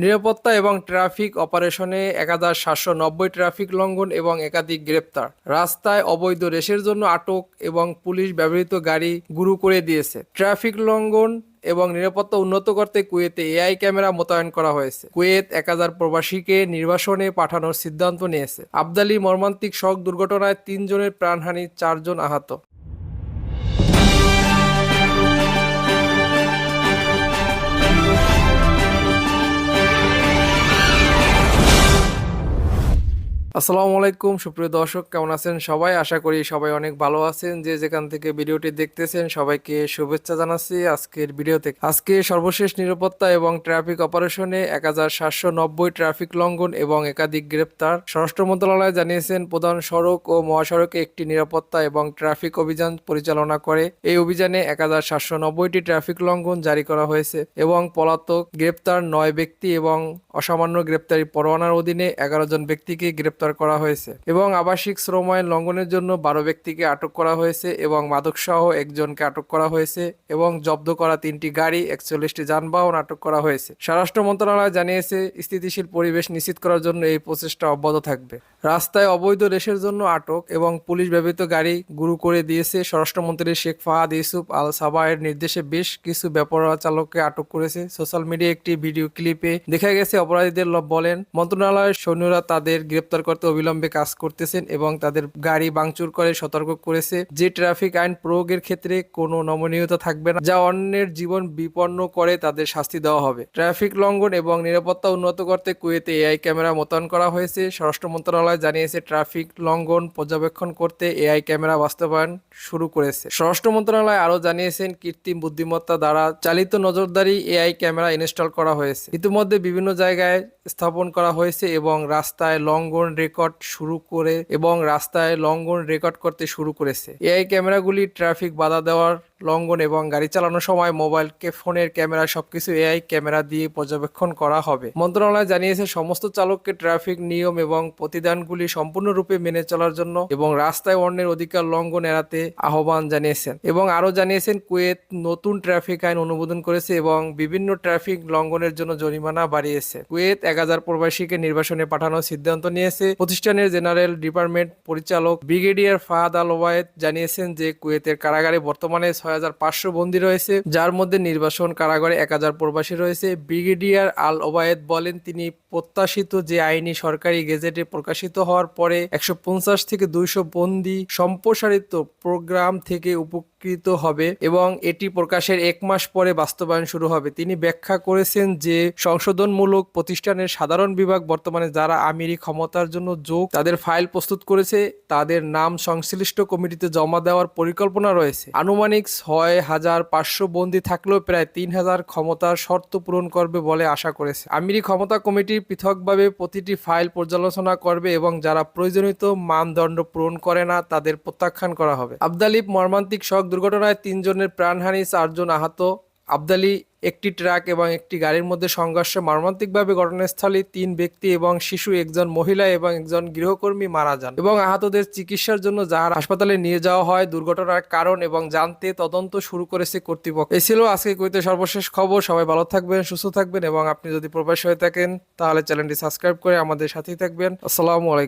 নিরাপত্তা এবং ট্রাফিক অপারেশনে এক হাজার সাতশো নব্বই ট্রাফিক লঙ্ঘন এবং একাধিক গ্রেপ্তার। রাস্তায় অবৈধ রেসের জন্য আটক এবং পুলিশ ব্যবহৃত গাড়ি গুরু করে দিয়েছে। ট্রাফিক লঙ্ঘন এবং নিরাপত্তা উন্নত করতে কুয়েতে এআই ক্যামেরা মোতায়েন করা হয়েছে। কুয়েত এক হাজার প্রবাসীকে নির্বাসনে পাঠানোর সিদ্ধান্ত নিয়েছে। আবদালি মর্মান্তিক সড়ক দুর্ঘটনায় তিনজনের প্রাণহানি, চারজন আহত। আসসালামু আলাইকুম, সুপ্রিয় দর্শক, কেমন আছেন সবাই? আশা করি সবাই অনেক ভালো আছেন। যে যেখান থেকে ভিডিওটি দেখতেছেন, সবাইকে শুভেচ্ছা জানাচ্ছি আজকের ভিডিও থেকে আজকে সর্বশেষ নিরাপত্তা এবং ট্রাফিক অপারেশনে এক হাজার সাতশো নব্বই ট্রাফিক লঙ্ঘন এবং একাধিক গ্রেপ্তার। স্বরাষ্ট্র মন্ত্রণালয় জানিয়েছেন, প্রধান সড়ক ও মহাসড়কে একটি নিরাপত্তা এবং ট্রাফিক অভিযান পরিচালনা করে। এই অভিযানে এক ট্রাফিক লঙ্ঘন জারি করা হয়েছে এবং পলাতক গ্রেপ্তার নয় ব্যক্তি এবং অসামান্য গ্রেপ্তারি পরোয়ানার অধীনে এগারো জন ব্যক্তিকে গ্রেপ্তার করা হয়েছে এবং আবাসিক শ্রম আইন লঙ্ঘনের জন্য বারো ব্যক্তিকে আটক করা হয়েছে এবং মাদকসহ একজনকে আটক করা হয়েছে এবং জব্দ করা তিনটি গাড়ি, একচল্লিশটি যানবাহন আটক করা হয়েছে। স্বরাষ্ট্র মন্ত্রণালয় জানিয়েছে, স্থিতিশীল পরিবেশ নিশ্চিত করার জন্য এই প্রচেষ্টা অব্যাহত থাকবে। রাস্তায় অবৈধ রেসের জন্য আটক এবং পুলিশ ব্যবহৃত গাড়ি গুরু করে দিয়েছে, স্বরাষ্ট্রমন্ত্রী শেখ ফাহাদ ইউসুফ আল সাবাহের নির্দেশে বেশ কিছু বেপরোয়া চালককে আটক করেছে। সোশ্যাল মিডিয়া একটি ভিডিও ক্লিপে দেখা গেছে, অপরাধীদের বলেন, মন্ত্রণালয়ের সৈন্যরা তাদের গ্রেপ্তার করতে অবিলম্বে কাজ করতেছেন এবং তাদের গাড়ি ভাঙচুর করে সতর্ক করেছে। যে ট্রাফিক আইন প্রয়োগের ক্ষেত্রে কোনো নমনীয়তা থাকবে না, যা অন্যের জীবন বিপন্ন করে তাদের শাস্তি দেওয়া হবে। ট্রাফিক লঙ্ঘন এবং নিরাপত্তা উন্নত করতে কুয়েতে এআই ক্যামেরা মোতায়েন করা হয়েছে। স্বরাষ্ট্র মন্ত্রণালয় জানিয়েছে, ট্রাফিক লঙ্ঘন পর্যবেক্ষণ করতে এআই ক্যামেরা বাস্তবায়ন শুরু করেছে। স্বরাষ্ট্র মন্ত্রণালয় আরও জানিয়েছেন, কৃত্রিম বুদ্ধিমত্তা দ্বারা চালিত নজরদারি এআই ক্যামেরা ইনস্টল করা হয়েছে। ইতিমধ্যে বিভিন্ন জায়গায় স্থাপন করা হয়েছে এবং রাস্তায় লঙ্ঘন রেকর্ড শুরু করে এবং রাস্তায় লঙ্ঘন রেকর্ড করতে শুরু করেছে। এআই ক্যামেরাগুলি ট্রাফিক বাধা দেওয়ার লঙ্ঘন এবং গাড়ি চালানোর সময় মোবাইল কে, ফোনের ক্যামেরা, সবকিছু এআই ক্যামেরা দিয়ে পর্যবেক্ষণ করা হবে। মন্ত্রণালয় জানিয়েছে, সমস্ত চালককে ট্রাফিক নিয়ম এবং প্রতিদানগুলি সম্পূর্ণরূপে মেনে চলার জন্য এবং রাস্তায় অন্যের অধিকার লঙ্ঘন এড়াতে আহ্বান জানিয়েছেন এবং আরও জানিয়েছেন, কুয়েত নতুন ট্রাফিক আইন অনুমোদন করেছে এবং বিভিন্ন ট্রাফিক লঙ্ঘনের জন্য জরিমানা বাড়িয়েছে। কুয়েত এক হাজার প্রবাসীকে নির্বাসনে পাঠানোর সিদ্ধান্ত নিয়েছে। প্রতিষ্ঠানের জেনারেল ডিপার্টমেন্ট পরিচালক ব্রিগেডিয়ার ফাহাদ আল ওবায়েদ জানিয়েছেন যে, কুয়েতের কারাগারে বর্তমানে পাঁচশো বন্দী রয়েছে, যার মধ্যে নির্বাসন কারাগারে এক হাজার প্রবাসী রয়েছে। ব্রিগেডিয়ার আল ওবায়েদ বলেন, তিনি প্রত্যাশিত যে আইনি সরকারি গেজেটে প্রকাশিত হওয়ার পরে একশো পঞ্চাশ থেকে দুইশো বন্দী সম্প্রসারিত প্রোগ্রাম থেকে উপকৃত হবে এবং এটি প্রকাশের এক মাস পরে বাস্তবায়ন শুরু হবে। তিনি ব্যাখ্যা করেছেন যে, সংশোধনমূলক প্রতিষ্ঠানের সাধারণ বিভাগ বর্তমানে যারা আমিরি ক্ষমতার জন্য যোগ তাদের ফাইল প্রস্তুত করেছে, তাদের নাম সংশ্লিষ্ট কমিটিতে জমা দেওয়ার পরিকল্পনা রয়েছে। আনুমানিক ছয় হাজার পাঁচশো বন্দী থাকলেও প্রায় তিন হাজার ক্ষমতার শর্ত পূরণ করবে বলে আশা করেছে। আমিরি ক্ষমতা কমিটি পৃথকভাবে প্রতিটি ফাইল পর্যালোচনা করবে এবং যারা প্রয়োজনীয় মানদণ্ড পূরণ করে না, তাদের প্রত্যাখ্যান করা হবে। আবদালিপ মর্মান্তিক সড়ক দুর্ঘটনায় তিনজনের প্রাণহানি, চারজন আহত। আবদালি একটি ট্রাক এবং একটি গাড়ির মধ্যে সংঘর্ষে। মর্মান্তিকভাবে ঘটনাস্থলে তিন ব্যক্তি এবং শিশু, একজন মহিলা এবং একজন গৃহকর্মী মারা যান এবং আহতদের চিকিৎসার জন্য যাহার হাসপাতালে নিয়ে যাওয়া হয়। দুর্ঘটনার কারণ এবং জানতে তদন্ত শুরু করেছে কর্তৃপক্ষ। এই ছিল আজকে কুইতে সর্বশেষ খবর। সবাই ভালো থাকবেন, সুস্থ থাকবেন এবং আপনি যদি প্রবাসী হয়ে থাকেন, তাহলে চ্যানেলটি সাবস্ক্রাইব করে আমাদের সাথেই থাকবেন। আসসালামু আলাইকুম।